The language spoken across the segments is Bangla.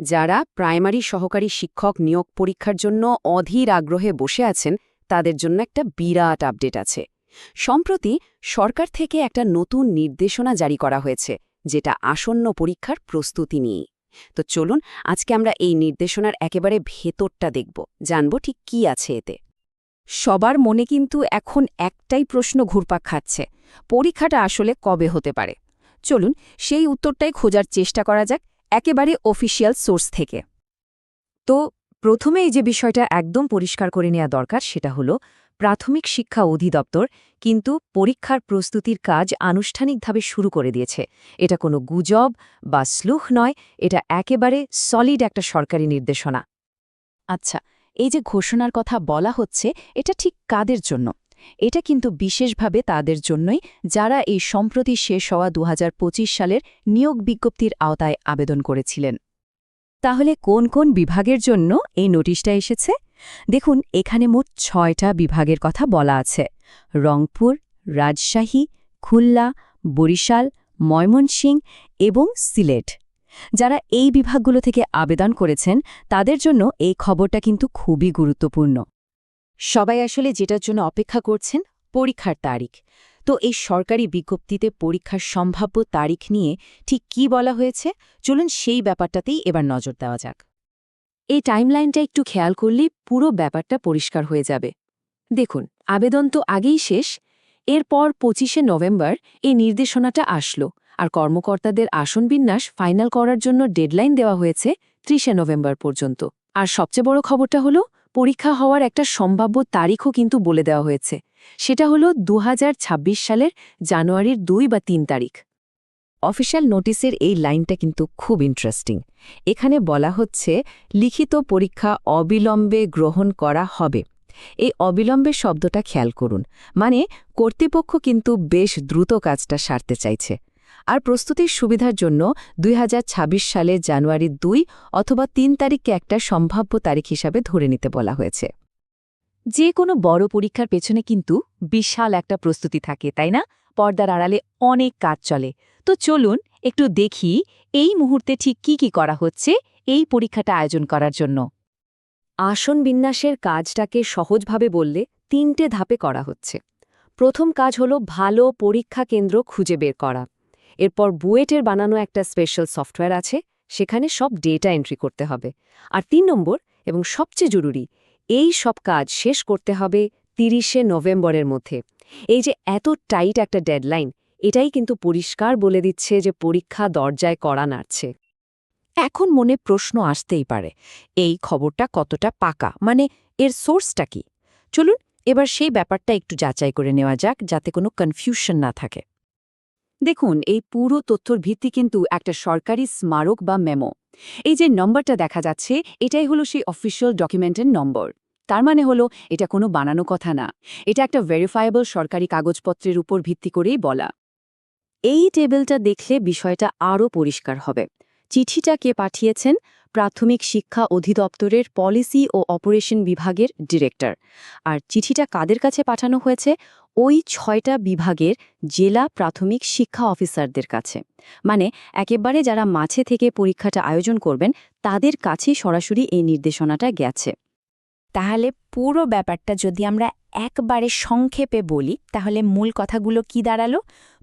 যারা প্রাইমারি সহকারী শিক্ষক নিয়োগ পরীক্ষার জন্য অধীর আগ্রহে বসে আছেন, তাদের জন্য একটা বিরাট আপডেট আছে। সম্প্রতি সরকার থেকে একটা নতুন নির্দেশনা জারি করা হয়েছে, যেটা আসন্ন পরীক্ষার প্রস্তুতি নিয়ে তো চলুন, আজকে আমরা এই নির্দেশনার একেবারে ভেতরটা দেখব, জানব ঠিক কি আছে এতে। সবার মনে কিন্তু এখন একটাই প্রশ্ন ঘুরপাক খাচ্ছে, পরীক্ষাটা আসলে কবে হতে পারে? চলুন, সেই উত্তরটাই খোঁজার চেষ্টা করা যাক একেবারে অফিসিয়াল সোর্স থেকে। তো, প্রথমে এই যে বিষয়টা একদম পরিষ্কার করে নেওয়া দরকার, সেটা হলো প্রাথমিক শিক্ষা অধিদপ্তর কিন্তু পরীক্ষার প্রস্তুতির কাজ আনুষ্ঠানিকভাবে শুরু করে দিয়েছে। এটা কোনো গুজব বা স্লুহ নয়, এটা একেবারে সলিড একটা সরকারি নির্দেশনা। আচ্ছা এই যে ঘোষণার কথা বলা হচ্ছে, এটা ঠিক কাদের জন্য? এটা কিন্তু বিশেষভাবে তাদের জন্যই যারা এই সম্প্রতি শেষ হওয়া দু হাজার পঁচিশ সালের নিয়োগ বিজ্ঞপ্তির আওতায় আবেদন করেছিলেন। তাহলে কোন কোন বিভাগের জন্য এই নোটিশটা এসেছে? দেখুন, এখানে মোট ছয়টা বিভাগের কথা বলা আছে। রংপুর, রাজশাহী, খুলনা, বরিশাল, ময়মনসিং এবং সিলেট। যারা এই বিভাগগুলো থেকে আবেদন করেছেন, তাদের জন্য এই খবরটা কিন্তু খুবই গুরুত্বপূর্ণ। সবাই আসলে যেটার জন্য অপেক্ষা করছেন, পরীক্ষার তারিখ। তো এই সরকারি বিজ্ঞপ্তিতে পরীক্ষার সম্ভাব্য তারিখ নিয়ে ঠিক কি বলা হয়েছে? চলুন সেই ব্যাপারটাতেই এবার নজর দেওয়া যাক। এই টাইমলাইনটা একটু খেয়াল করলেই পুরো ব্যাপারটা পরিষ্কার হয়ে যাবে। দেখুন, আবেদন তো আগেই শেষ। এরপর পঁচিশে নভেম্বর এই নির্দেশনাটা আসলো আর কর্মকর্তাদের আসন বিন্যাস ফাইনাল করার জন্য ডেডলাইন দেওয়া হয়েছে ত্রিশে নভেম্বর পর্যন্ত। আর সবচেয়ে বড় খবরটা হলো পরীক্ষা হওয়ার একটা সম্ভাব্য তারিখও কিন্তু বলে দেওয়া হয়েছে। সেটা হলো ছাব্বিশ সালের জানুয়ারির দুই বা তিন তারিখ। অফিসিয়াল নোটিসের এই লাইনটা কিন্তু খুব ইন্টারেস্টিং। এখানে বলা হচ্ছে, লিখিত পরীক্ষা অবিলম্বে গ্রহণ করা হবে। এই অবিলম্বে শব্দটা খেয়াল করুন। মানে কর্তৃপক্ষ কিন্তু বেশ দ্রুত কাজটা সারতে চাইছে। আর প্রস্তুতির সুবিধার জন্য দুই সালে জানুয়ারি দুই অথবা তিন তারিখকে একটা সম্ভাব্য তারিখ হিসাবে ধরে নিতে বলা হয়েছে। যে কোনো বড় পরীক্ষার পেছনে কিন্তু বিশাল একটা প্রস্তুতি থাকে, তাই না? পর্দার আড়ালে অনেক কাজ চলে। তো চলুন একটু দেখি এই মুহূর্তে ঠিক কি কি করা হচ্ছে এই পরীক্ষাটা আয়োজন করার জন্য। আসন বিন্যাসের কাজটাকে সহজভাবে বললে তিনটে ধাপে করা হচ্ছে। প্রথম কাজ হলো ভালো পরীক্ষা কেন্দ্র খুঁজে বের করা। এরপর বুয়েটের বানানো একটা স্পেশাল সফটওয়্যার আছে, সেখানে সব ডেটা এন্ট্রি করতে হবে। আর তিন নম্বর, এবং সবচেয়ে জরুরি, এই সব কাজ শেষ করতে হবে তিরিশে নভেম্বরের মধ্যে। এই যে এত টাইট একটা ডেডলাইন এটাই কিন্তু পরিষ্কার বলে দিচ্ছে যে পরীক্ষা দরজায় কড়া নাড়ছে। এখন মনে প্রশ্ন আসতেই পারে, এই খবরটা কতটা পাকা? মানে এর সোর্সটা কি? চলুন, এবার সেই ব্যাপারটা একটু যাচাই করে নেওয়া যাক, যাতে কোনো কনফিউশন না থাকে। দেখুন, এই পুরো তথ্যর ভিত্তি কিন্তু একটা সরকারি স্মারক বা মেমো। এই যে নম্বরটা দেখা যাচ্ছে, এটাই হলো সেই অফিসিয়াল ডকুমেন্টের নম্বর। তার মানে হলো, এটা কোনো বানানো কথা না। এটা একটা ভেরিফায়েবল সরকারি কাগজপত্রের উপর ভিত্তি করেই বলা। এই টেবিলটা দেখলে বিষয়টা আরও পরিষ্কার হবে। চিঠিটা কে পাঠিয়েছেন প্রাথমিক শিক্ষা অধিদপ্তরের পলিসি ও অপারেশন বিভাগের ডিরেক্টর। আর চিঠিটা কাদের কাছে পাঠানো হয়েছে? ওই ছয়টা বিভাগের জেলা প্রাথমিক শিক্ষা অফিসারদের কাছে। মানে একেবারে যারা মাঝে থেকে পরীক্ষাটা আয়োজন করবেন, তাদের কাছেই সরাসরি এই নির্দেশনাটা গেছে। তাহলে পুরো ব্যাপারটা যদি আমরা একবারে সংক্ষেপে বলি, তাহলে মূল কথাগুলো কি দাঁড়াল?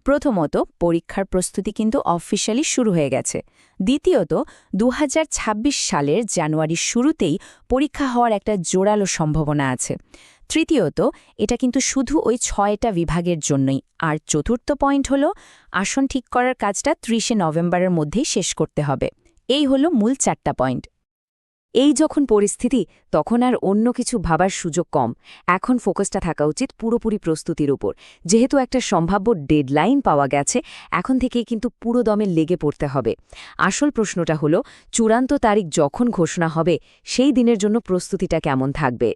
প্রথমত, পরীক্ষার প্রস্তুতি কিন্তু অফিসিয়ালি শুরু হয়ে গেছে। দ্বিতীয়ত দু হাজার ছাব্বিশ সালের জানুয়ারির শুরুতেই পরীক্ষা হওয়ার একটা জোরালো সম্ভাবনা আছে। তৃতীয়ত, এটা কিন্তু শুধু ওই ছয়টা বিভাগের জন্যই। আর চতুর্থ পয়েন্ট হল, আসন ঠিক করার কাজটা ত্রিশে নভেম্বরের মধ্যেই শেষ করতে হবে। এই হলো মূল চারটা পয়েন্ট এই যখন পরিস্থিতি, তখন আর অন্য কিছু ভাবার সুযোগ কম। এখন ফোকাসটা থাকা উচিত পুরোপুরি প্রস্তুতির উপর। যেহেতু একটা সম্ভাব্য ডেডলাইন পাওয়া গেছে, এখন থেকেই কিন্তু পুরো দমে লেগে পড়তে হবে। আসল প্রশ্নটা হলো, চূড়ান্ত তারিখ যখন ঘোষণা হবে, সেই দিনের জন্য প্রস্তুতিটা কেমন থাকবে?